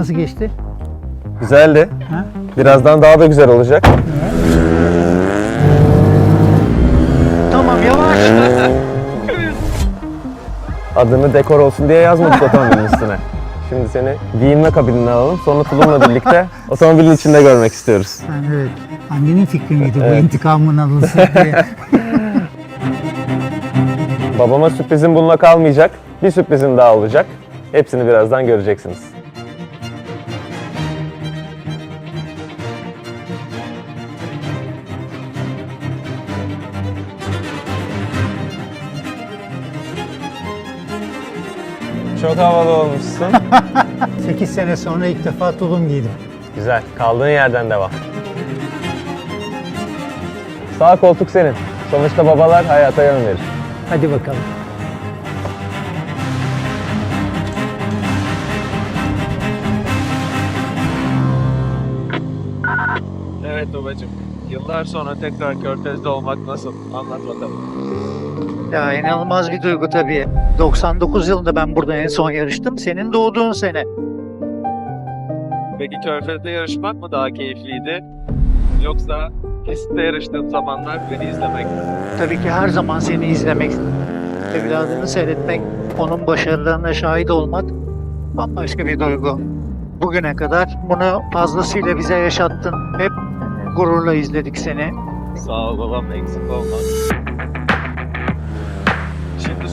Nasıl geçti? Güzeldi. Ha? Birazdan daha da güzel olacak. Tamam yavaş. Adını dekor olsun diye yazmadık otomobilin üstüne. Şimdi seni giyinme kabinine alalım. Sonra tulumla birlikte otomobilin içinde görmek istiyoruz. Sen evet. Annenin fikri miydi bu intikamın alınsın diye? Babama sürprizim bununla kalmayacak. Bir sürprizim daha olacak. Hepsini birazdan göreceksiniz. Çok havalı olmuşsun. 8 sene sonra ilk defa tulum giydim. Güzel. Kaldığın yerden devam. Sağ koltuk senin. Sonuçta babalar hayata yön verir. Hadi bakalım. Evet babacığım. Yıllar sonra tekrar Körfez'de olmak nasıl? Anlat bakalım. Ya inanılmaz bir duygu tabii. 99 yılında ben burada en son yarıştım. Senin doğduğun sene. Peki Körfez'de yarışmak mı daha keyifliydi? Yoksa pistte yarıştığım zamanlar beni izlemek mi? Tabii ki her zaman seni izlemek, evladını seyretmek, onun başarılarına şahit olmak bambaşka bir duygu. Bugüne kadar bunu fazlasıyla bize yaşattın. Hep gururla izledik seni. Sağ ol babam eksik olma.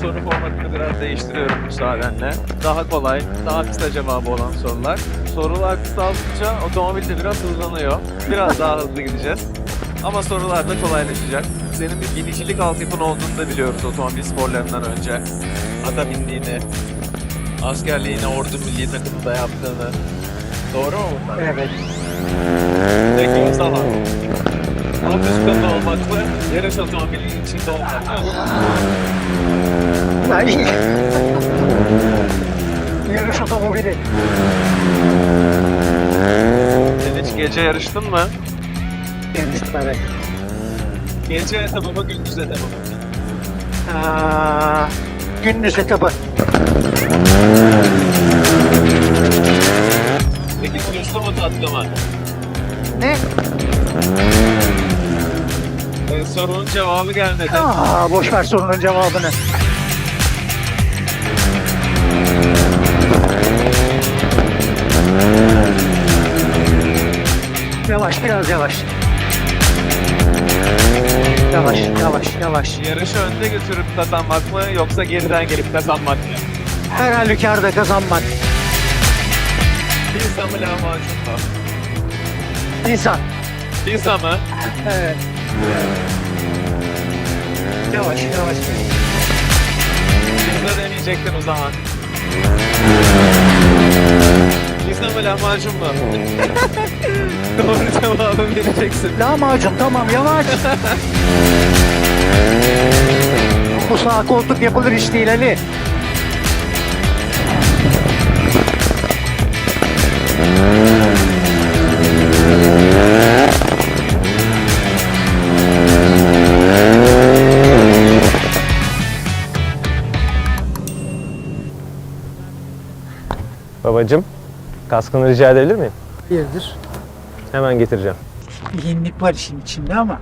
Soru formatını biraz değiştiriyorum müsaadenle. Daha kolay, daha kısa cevabı olan sorular. Sorular kısaldıkça otomobil de biraz hızlanıyor. Biraz daha hızlı gideceğiz. Ama sorular da kolaylaşacak. Senin bir binicilik altyapın olduğunu da biliyoruz otomobil sporlarından önce. Ata bindiğini, askerliğini ordu milli takımında yaptığını. Doğru mu bunlar? Evet. Peki o zaman. Alt mı? Yarış otomobilinin içinde olmak mı? Ay. Yarış otomobili. Sen hiç gece yarıştın mı? Yarıştım evet. Gece etabı mı gündüz etabı mı? Aa, gündüz etabı. Peki tuzlu mu tatlı mı? Ne? Sorunun cevabı gelmedi. Aa, boş ver sorunun cevabını. Yavaş, biraz yavaş. Yavaş, yavaş, yavaş. Yarışı önde götürüp kazanmak mı yoksa geriden gelip kazanmak mı? Her halükarda kazanmak. Pizza mı lahmacun mu? İnsan. Pizza mı? Evet. Yavaş, yavaş. Pizza demeyecektin o zaman. Pizza mı lahmacun mu? Doğru cevabı vereceksin. Lahmacun tamam yavaş. Bu sağ koltuk yapılır iş değil Ali. Babacım, kaskını rica edebilir miyim? Birdir. Hemen getireceğim. Bir yenilik var işin içinde ama.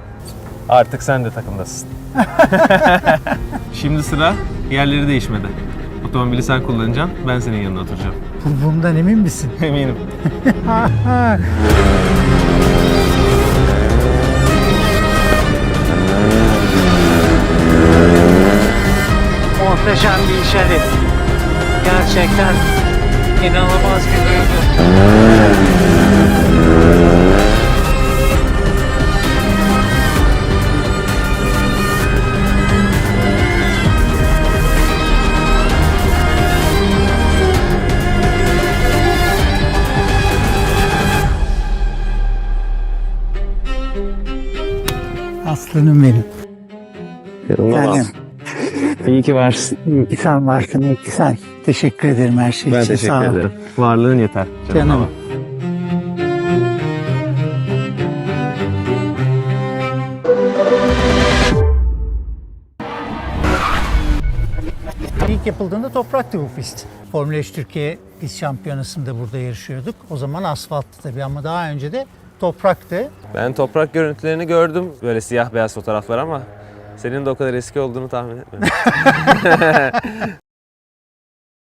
Artık sen de takımdasın. Şimdi sıra yerleri değişmedi. Otomobili sen kullanacaksın, ben senin yanına oturacağım. Bundan emin misin? Eminim. Muhteşem bir iş Ali. Gerçekten İnanılmaz bir duygu. Aslanım benim. Canım. İyi ki varsın. iyi ki sen varsın, iyi ki sen. Teşekkür ederim her şey Ben için. teşekkür Sağ ol. ederim. Varlığın yeter. Canım. İlk yapıldığında topraktı bu pist. Formula 3 Türkiye pist şampiyonasında burada yarışıyorduk. O zaman asfalttı tabii ama daha önce de topraktı. Ben toprak görüntülerini gördüm. Böyle siyah beyaz fotoğraflar ama senin de o kadar eski olduğunu tahmin etmedim.